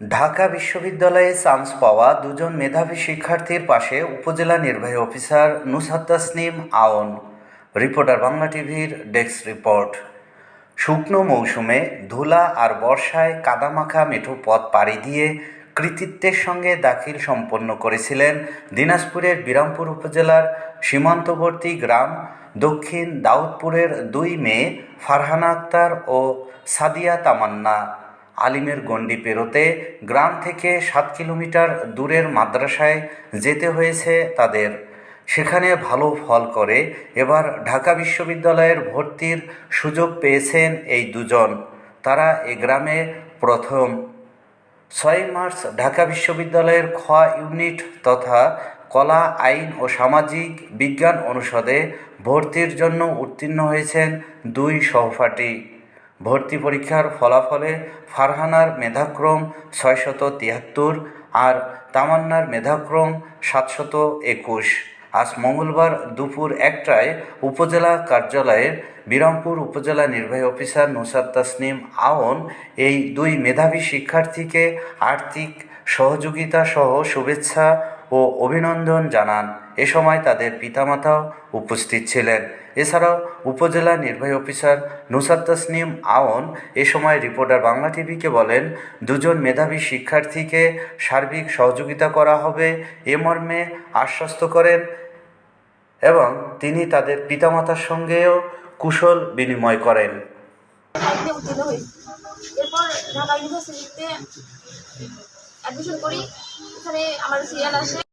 ঢাকা বিশ্ববিদ্যালয়ে চান্স পাওয়া দুজন মেধাবী শিক্ষার্থীর পাশে উপজেলা নির্বাহী অফিসার নুসহাত তাসনিম আওন। রিপোর্টার বাংলা টিভির ডেস্ক রিপোর্ট। শুকনো মৌসুমে ধুলা আর বর্ষায় কাদামাখা মেঠো পথ পাড়ি দিয়ে কৃতিত্বের সঙ্গে দাখিল সম্পন্ন করেছিলেন দিনাজপুরের বিরামপুর উপজেলার সীমান্তবর্তী গ্রাম, দক্ষিণ দাউদপুরের দুই মেয়ে ফারহানা আক্তার ও সাদিয়া তামান্না। আলিমের গণ্ডি পেরোতে গ্রাম থেকে সাত কিলোমিটার দূরের মাদ্রাসায় যেতে হয়েছে তাদের। সেখানে ভালো ফল করে এবার ঢাকা বিশ্ববিদ্যালয়ের ভর্তির সুযোগ পেয়েছেন এই দুজন। তারা এ গ্রামে প্রথম। ছয় মার্চ ঢাকা বিশ্ববিদ্যালয়ের খ ইউনিট তথা কলা, আইন ও সামাজিক বিজ্ঞান অনুষদে ভর্তির জন্য উত্তীর্ণ হয়েছেন দুই সহপাঠী। ভর্তি পরীক্ষার ফলাফলে ফারহানার মেধাক্রম ছয়শত তিয়াত্তর আর তামান্নার মেধাক্রম সাতশত একুশ। আজ মঙ্গলবার দুপুর একটায় উপজেলা কার্যালয়ের বিরামপুর উপজেলা নির্বাহী অফিসার নুসার তাসনিম আওন এই দুই মেধাবী শিক্ষার্থীকে আর্থিক সহযোগিতা সহ শুভেচ্ছা ও অভিনন্দন জানান। এ সময় তাদের পিতামাতাও উপস্থিত ছিলেন। এছাড়াও উপজেলা নির্বাহী অফিসার নুসার তাসনিম আওন এ সময় রিপোর্টার বাংলা টিভিকে বলেন, দুজন মেধাবী শিক্ষার্থীকে সার্বিক সহযোগিতা করা হবে, এ মর্মে আশ্বস্ত করেন এবং তিনি তাদের পিতামাতার সঙ্গেও কুশল বিনিময় করেন। এরপর ঢাকা ইউনিভার্সিটিতে অ্যাডমিশন করি। এখানে আমার সিরিয়াল আসে।